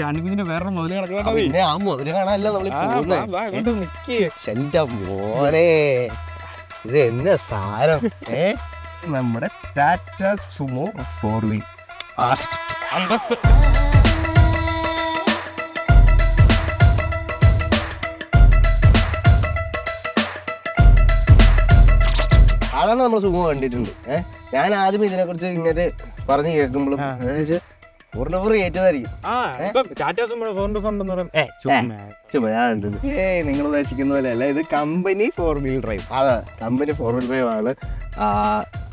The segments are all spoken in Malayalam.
ചാണ്ടിക്കുഞ്ഞിന്റെ വേറെ മുതൽ കിടക്കണോ പിന്നെ ആ മുതൽ കാണാനല്ല പോകുന്നത് എന്റെ മോനെ. ഇത് എന്നെ സാരം? ഏ? നമ്മുടെ ടാറ്റ സുമോ ഫോർ വീൽ അന്തസ്. നമ്മൾ സുഖം കണ്ടിട്ടുണ്ട്. ഏഹ് ഞാൻ ആദ്യം ഇതിനെ കുറിച്ച് ഇങ്ങനെ പറഞ്ഞു കേൾക്കുമ്പോഴും നിങ്ങൾ ഉദ്ദേശിക്കുന്ന പോലെ അല്ല ഇത് കമ്പനി ഫോർ വീൽ ഡ്രൈവ് അതെ കമ്പനി ഫോർ വീൽ ഡ്രൈവ് ആണ്.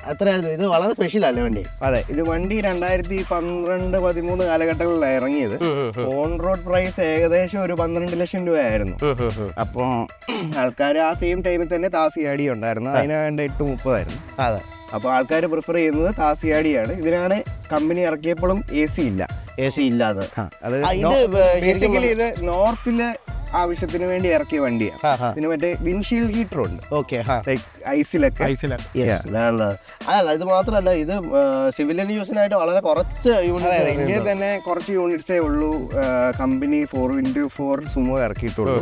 അത്രയായിരുന്നു ഇത് വളരെ സ്പെഷ്യൽ അല്ലേ വണ്ടി? അതെ ഇത് വണ്ടി രണ്ടായിരത്തി പന്ത്രണ്ട് പതിമൂന്ന് കാലഘട്ടങ്ങളിലാണ് ഇറങ്ങിയത്. ഓൺ റോഡ് പ്രൈസ് ഏകദേശം ഒരു പന്ത്രണ്ട് ലക്ഷം രൂപയായിരുന്നു. അപ്പോൾ ആൾക്കാർ ആ സെയിം ടൈമിൽ തന്നെ താസിയാടി ഉണ്ടായിരുന്നു. അതിന് വേണ്ട എട്ട് മുപ്പതായിരുന്നു. അതെ. അപ്പോൾ ആൾക്കാർ പ്രിഫർ ചെയ്യുന്നത് താസിയാടിയാണ്. ഇതിനാണ് കമ്പനി ഇറക്കിയപ്പോഴും എ സി ഇല്ല. എ സി ഇല്ലാതെ. ഇത് നോർത്തിലെ ആവശ്യത്തിന് വേണ്ടി ഇറക്കിയ വണ്ടിയാണ്. പിന്നെ മറ്റേ വിൻഷീൽഡ് ഹീറ്റർ ഉണ്ട്. ഓക്കെ ലൈക്ക് ഐസിലൊക്കെ. ഐസില അതല്ല ഇത് മാത്രമല്ല ഇത് സിവിലിയൻ യൂസിനായിട്ട് വളരെ കുറച്ച് യൂണിറ്റ് ഇന്ത്യയിൽ തന്നെ കുറച്ച് യൂണിറ്റ്സേ ഉള്ളൂ. Company four into four Sumo ഇറക്കിയിട്ടുള്ളൂ.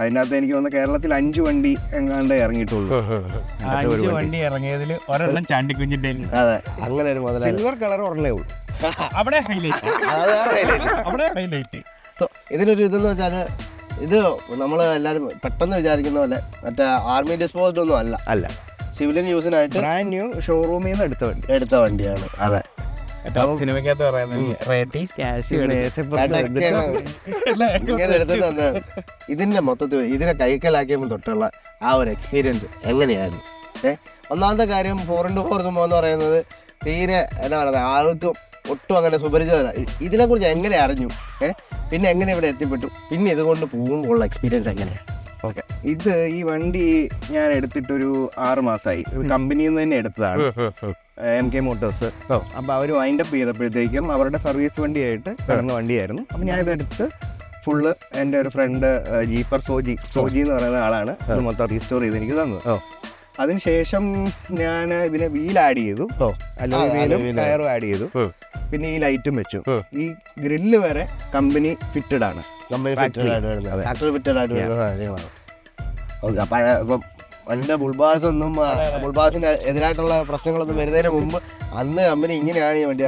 അതിനകത്ത് എനിക്ക് തോന്നുന്നു കേരളത്തിൽ അഞ്ച് വണ്ടി എങ്ങാണ്ട് ഇറങ്ങിയിട്ടുള്ളൂ. അഞ്ച് വണ്ടി. ഇറങ്ങിയതിൽ ഒരെണ്ണം ചാണ്ടിക്കുഞ്ഞിന്റെ അതെ. അങ്ങനെ ഒരു സിൽവർ കളർ ഒരെണ്ണേ ഉള്ളൂ. അവിടെ ഹൈലൈറ്റ്. അവിടെ ഹൈലൈറ്റ് So, ഇതിനൊരു ഇതെന്ന് വെച്ചാൽ ഇത് നമ്മൾ എല്ലാവരും പെട്ടെന്ന് വിചാരിക്കുന്ന പോലെ മറ്റേ ആർമി ഡിസ്പോസ്ഡ് ഒന്നും അല്ല. അല്ല. സിവിലിയൻ യൂസിനായിട്ട് ബ്രാൻഡ് ന്യൂ ഷോറൂമിൽ നിന്ന് എടുത്ത വണ്ടി. എടുത്ത വണ്ടിയാണ്. അതെ. പറയുന്നത് ഇതിന്റെ മൊത്തത്തിൽ ഇതിനെ കൈക്കലാക്കിയപ്പോൾ തൊട്ടുള്ള ആ ഒരു എക്സ്പീരിയൻസ് എങ്ങനെയായിരുന്നു? ഏഹ് ഒന്നാമത്തെ കാര്യം ഫോർ ഇന്റു ഫോർ സംഭവം എന്ന് പറയുന്നത് തീരെ എന്താ പറയുക ആൾക്കും ഒട്ടും അങ്ങനെ സുപരിചിതമല്ല. ഇതിനെ ഇതിനെക്കുറിച്ച് എങ്ങനെ അറിഞ്ഞു? ഏഹ് പിന്നെ എങ്ങനെ ഇവിടെ എത്തിപ്പെട്ടു? പിന്നെ ഇതുകൊണ്ട് പോകുമ്പോൾ ഉള്ള എക്സ്പീരിയൻസ് എങ്ങനെയാണ് ഓക്കെ. ഇത് ഈ വണ്ടി ഞാൻ എടുത്തിട്ടൊരു ആറ് മാസമായി കമ്പനിയിൽ നിന്ന് തന്നെ എടുത്തതാണ്. എം കെ മോട്ടോഴ്സ് അപ്പോൾ അവർ വൈൻഡ് അപ്പ് ചെയ്തപ്പോഴത്തേക്കും അവരുടെ സർവീസ് വണ്ടിയായിട്ട് കിടന്ന വണ്ടിയായിരുന്നു. അപ്പം ഞാൻ ഇതെടുത്ത് ഫുള്ള് എന്റെ ഒരു ഫ്രണ്ട് ജീപ്പർ സോജി സോജി എന്ന് പറയുന്ന ആളാണ്. മൊത്തം റീസ്റ്റോർ ചെയ്ത് എനിക്ക് തന്നത്. അതിനുശേഷം ഞാൻ ഇതിനെ വീൽ ആഡ് ചെയ്തു. വീലും ടയറും ആഡ് ചെയ്തു. പിന്നെ ഈ ലൈറ്റും വെച്ചു. ഈ ഗ്രില്ല് വരെ കമ്പനി ഫിറ്റഡ് ആണ്. Company Factory. ഫിറ്റഡ് ഫാക്ടറി ആയിട്ട് വരുന്ന ഇപ്പം ബുൾബാസ് ഒന്നും ബുൾബാസിന് എതിരായിട്ടുള്ള പ്രശ്നങ്ങളൊന്നും വരുന്നതിന് മുമ്പ് അന്ന് കമ്പനി ഇങ്ങനെയാണ് ഈ വണ്ടി.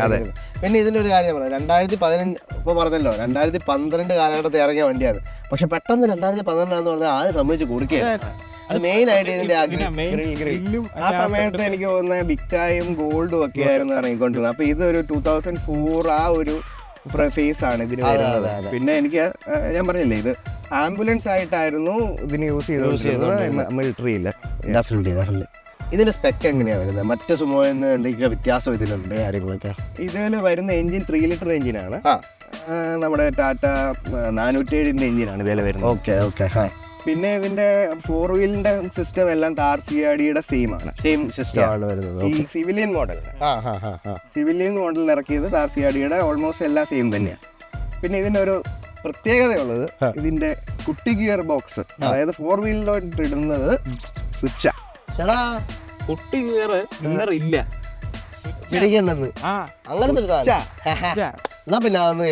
പിന്നെ ഇതിന്റെ ഒരു കാര്യം പറയാം. രണ്ടായിരത്തി പതിനഞ്ച് ഇപ്പോൾ പറഞ്ഞല്ലോ രണ്ടായിരത്തി പന്ത്രണ്ട് കാലഘട്ടത്തിൽ ഇറങ്ങിയ വണ്ടിയാണ്. പക്ഷെ പെട്ടെന്ന് രണ്ടായിരത്തി പന്ത്രണ്ടാന്ന് പറഞ്ഞാൽ ആരും സമ്മതിച്ച് കൊടുക്കുകയാണ്? മെയിൻ ആയിട്ട് ഇതിന്റെ ആ സമയത്ത് എനിക്ക് തോന്നുന്ന ബിക്കായും ഗോൾഡും ഒക്കെ ആയിരുന്നു ഇറങ്ങിക്കൊണ്ടിരുന്നത്. അപ്പൊ ഇതൊരു ടൂ തൗസൻഡ് ഫോർ ആ ഒരു ഫേസ് ആണ് ഇതിന് വരുന്നത്. പിന്നെ എനിക്ക് ഞാൻ പറഞ്ഞില്ലേ ഇത് ആംബുലൻസ് ആയിട്ടായിരുന്നു ഇതിന് യൂസ് ചെയ്തോണ്ടിരുന്നത് definitely. ഇതിന്റെ സ്പെക് എങ്ങനെയാണ് വരുന്നത്? മറ്റ് എന്ന് എന്തെങ്കിലും വ്യത്യാസം ഇതിലുണ്ട്? കാര്യങ്ങളൊക്കെ? ഇതിൽ വരുന്ന എഞ്ചിൻ ത്രീ ലിറ്റർ എഞ്ചിനാണ് നമ്മുടെ ടാറ്റ നാനൂറ്റേഴിന്റെ എഞ്ചിനാണ് ഇതിൽ വരുന്നത്. ഓക്കെ ഓക്കെ പിന്നെ ഇതിന്റെ ഫോർ വീലിന്റെ സിസ്റ്റം എല്ലാം താർ സി ആർ ഡിയുടെ സെയിം ആണ്. സെയിം സിസ്റ്റം ആണ് വരുന്നത്. ഈ സിവിലിയൻ മോഡൽ സിവിലിയൻ മോഡലിൽ ഇറക്കിയത് താർസിയാടിയുടെ ഓൾമോസ്റ്റ് എല്ലാം സെയിം തന്നെയാണ്. പിന്നെ ഇതിന്റെ ഒരു പ്രത്യേകതയുള്ളത് ഇതിന്റെ കുട്ടി ഗിയർ ബോക്സ് അതായത് ഫോർ വീലിലോട്ട് ഇടുന്നത് സ്വിച്ചാ ചേടാ കുട്ടി ഗിയർ ഇല്ല. അങ്ങനത്തെ ഒരു സാധനം. എന്നാ പിന്നെ അതൊന്ന്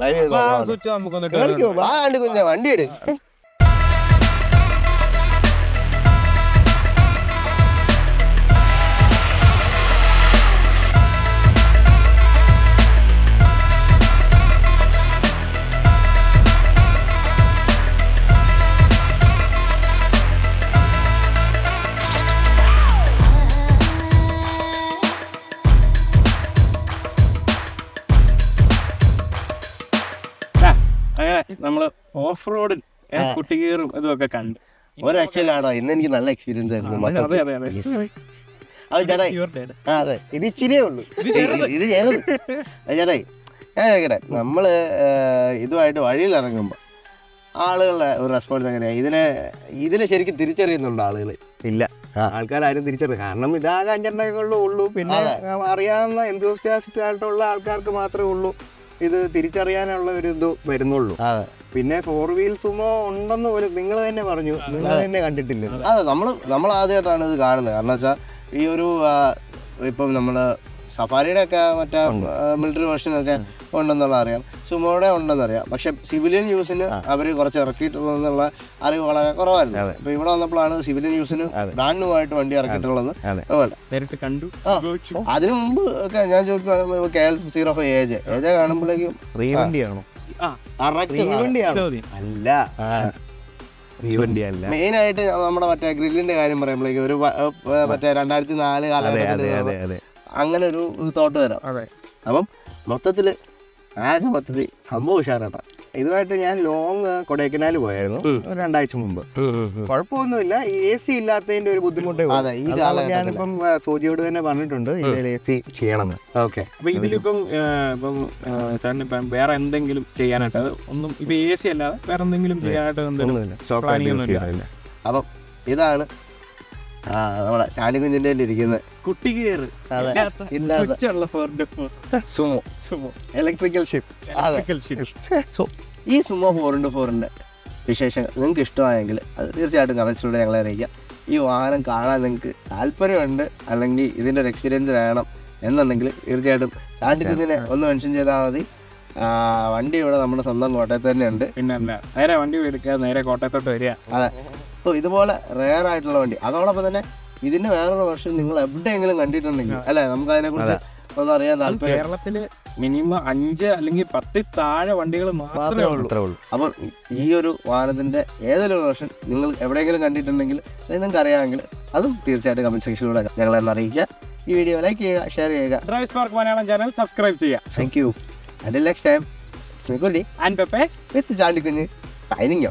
ഡ്രൈവ് ചെയ്ത്. സ്വിച്ച് നമുക്കൊന്ന് കേറിക്കോ, കുഞ്ഞ വണ്ടി ഇട്. അങ്ങനെ നമ്മൾ ഓഫ് റോഡിൽ കുട്ടികീറും ഇതൊക്കെ കണ്ട്. ഒരു രക്ഷയിലാണോ ഇന്ന് എനിക്ക് നല്ല എക്സ്പീരിയൻസ് ആയിരുന്നു. അതെ. അതെ അതെ. അത് ചേട്ടാ ആ അതെ. ഇത് ഇച്ചിരിയേ ഉള്ളൂ. ഇത് ചേരത് ചേട്ടായി ഞാൻ കേക്കട്ടെ നമ്മൾ ഏർ, ഇതുമായിട്ട് വഴിയിൽ ഇറങ്ങുമ്പോൾ ആളുകളുടെ ഒരു റെസ്പോൺസ് എങ്ങനെയാണ് ഇതിനെ ഇതിനെ ശരിക്കും തിരിച്ചറിയുന്നുണ്ട് ആളുകൾ ഇല്ല. ആൾക്കാരും തിരിച്ചറിയും കാരണം ഇതാകെ അഞ്ചെണ്ണകളിലേ ഉള്ളൂ പിന്നെ അറിയാവുന്ന എന്തോസ്റ്റാസിറ്റായിട്ടുള്ള ആയിട്ടുള്ള ആൾക്കാർക്ക് മാത്രമേ ഉള്ളൂ. ഇത് തിരിച്ചറിയാനുള്ള ഒരു ഇത് വരുന്നുള്ളൂ. പിന്നെ ഫോർ വീൽ സുമോ ഉണ്ടെന്ന് പോലും നിങ്ങൾ തന്നെ പറഞ്ഞു. നിങ്ങൾ തന്നെ കണ്ടിട്ടില്ല. അതെ നമ്മൾ നമ്മൾ ആദ്യമായിട്ടാണ് ഇത് കാണുന്നത്. കാരണം വെച്ചാൽ ഈ ഒരു ഇപ്പം നമ്മൾ സഫാരിയുടെ ഒക്കെ മറ്റേ മിലിറ്ററി വേർഷനൊക്കെ ഉണ്ടെന്നുള്ള അറിയാം. സുമോടെ ഉണ്ടെന്നറിയാം. പക്ഷെ സിവിലിയൻ യൂസിന് അവർ കുറച്ച് ഇറക്കിയിട്ടുള്ളതെന്നുള്ള അറിവ് വളരെ കുറവായിരുന്നു അപ്പൊ ഇവിടെ വന്നപ്പോഴാണ് സിവിലിയൻ യൂസിന് ബ്രാൻഡുമായിട്ട് വണ്ടി ഇറക്കിയിട്ടുള്ളത്. നേരിട്ട് കണ്ടു അതിനു മുമ്പ് ഒക്കെ ഞാൻ ചോദിക്കുവാണെങ്കിൽ K L zero five age age കാണുമ്പോഴേക്കും റീവണ്ടിയാണോ. അല്ല. മെയിൻ ആയിട്ട് നമ്മുടെ മറ്റേ ഗ്രില്ലിന്റെ കാര്യം പറയുമ്പോഴേക്കും ഒരു മറ്റേ രണ്ടായിരത്തി നാല് കാലഘട്ടത്തിൽ അങ്ങനെ ഒരു തോട്ട് വരാം. അപ്പം മൊത്തത്തിൽ ആകെ പദ്ധതി സംഭവം ഉഷാറാട്ട ഇതുമായിട്ട് ഞാൻ ലോങ് കൊടൈക്കനാൽ പോയായിരുന്നു. ഒരു രണ്ടാഴ്ച മുമ്പ്. കുഴപ്പമൊന്നുമില്ല. എ സി ഇല്ലാത്തതിന്റെ ഒരു ബുദ്ധിമുട്ടേ ഉള്ളൂ. അതെ, ഈ കാലം ഞാനിപ്പം സൂചിയോട് സോജിയോട് തന്നെ പറഞ്ഞിട്ടുണ്ട്. ഇതിൽ എ സി ചെയ്യണമെന്ന്. ഓക്കെ. അപ്പൊ ഇതിലിപ്പം ഇപ്പം ഇപ്പം വേറെ എന്തെങ്കിലും ചെയ്യാനായിട്ട് ഒന്നും ഇപ്പൊ എ സി അല്ലാതെ വേറെ എന്തെങ്കിലും ചെയ്യാനായിട്ട് സ്റ്റോക്ക്. അപ്പം ഇതാണ് ആ നമ്മുടെ ചാണ്ടിക്കുഞ്ഞിന്റെ ഇരിക്കുന്നത് കുട്ടി ഫോറിന്റെ Sumo. Sumo. Electrical ship so ഈ സുമോ ഫോർ ഇന്റു ഫോറിന്റെ വിശേഷങ്ങൾ നിങ്ങൾക്ക് ഇഷ്ടമായെങ്കിൽ അത് തീർച്ചയായിട്ടും കമൻസിലൂടെ ഞങ്ങളെ അറിയിക്കാം. ഈ വാഹനം കാണാൻ നിങ്ങൾക്ക് താല്പര്യമുണ്ട് അല്ലെങ്കിൽ ഇതിന്റെ ഒരു എക്സ്പീരിയൻസ് വേണം എന്നുണ്ടെങ്കിൽ തീർച്ചയായിട്ടും ചാണ്ടിക്കുഞ്ഞിനെ ഒന്ന് മെൻഷൻ ചെയ്താൽ മതി. വണ്ടി ഇവിടെ നമ്മുടെ സ്വന്തം കോട്ടയത്ത് തന്നെ ഉണ്ട് പിന്നെ നേരെ വണ്ടി എടുക്കുക നേരെ കോട്ടയത്തോട്ട് വരിക. അതെ. അപ്പോൾ ഇതുപോലെ റെയർ ആയിട്ടുള്ള വണ്ടി. അതോടൊപ്പം തന്നെ ഇതിന്റെ വേറൊരു വർഷം നിങ്ങൾ എവിടെയെങ്കിലും കണ്ടിട്ടുണ്ടെങ്കിൽ അല്ലെ? നമുക്ക് അതിനെ കുറിച്ച് ഒന്ന് അറിയാൻ താല്പര്യം. കേരളത്തിൽ മിനിമം അഞ്ച് അല്ലെങ്കിൽ പത്തിൽ താഴെ വണ്ടികൾ മാത്രമേ ഉള്ളൂ. അപ്പം ഈ ഒരു വാഹനത്തിന്റെ ഏതൊരു വർഷൻ നിങ്ങൾ എവിടെയെങ്കിലും കണ്ടിട്ടുണ്ടെങ്കിൽ അത് നിങ്ങൾക്ക് അറിയാമെങ്കിൽ അതും തീർച്ചയായിട്ടും കമന്റ് സെക്ഷനിലൂടെ ഞങ്ങളെ ഒന്ന് അറിയിക്കുക. ഈ വീഡിയോ ലൈക്ക് ചെയ്യുക ഷെയർ ചെയ്യുക. Drive spark Malayalam channel subscribe ചെയ്യുക. താങ്ക് യു അതിൽ next time and Pepe with Chandikunju signing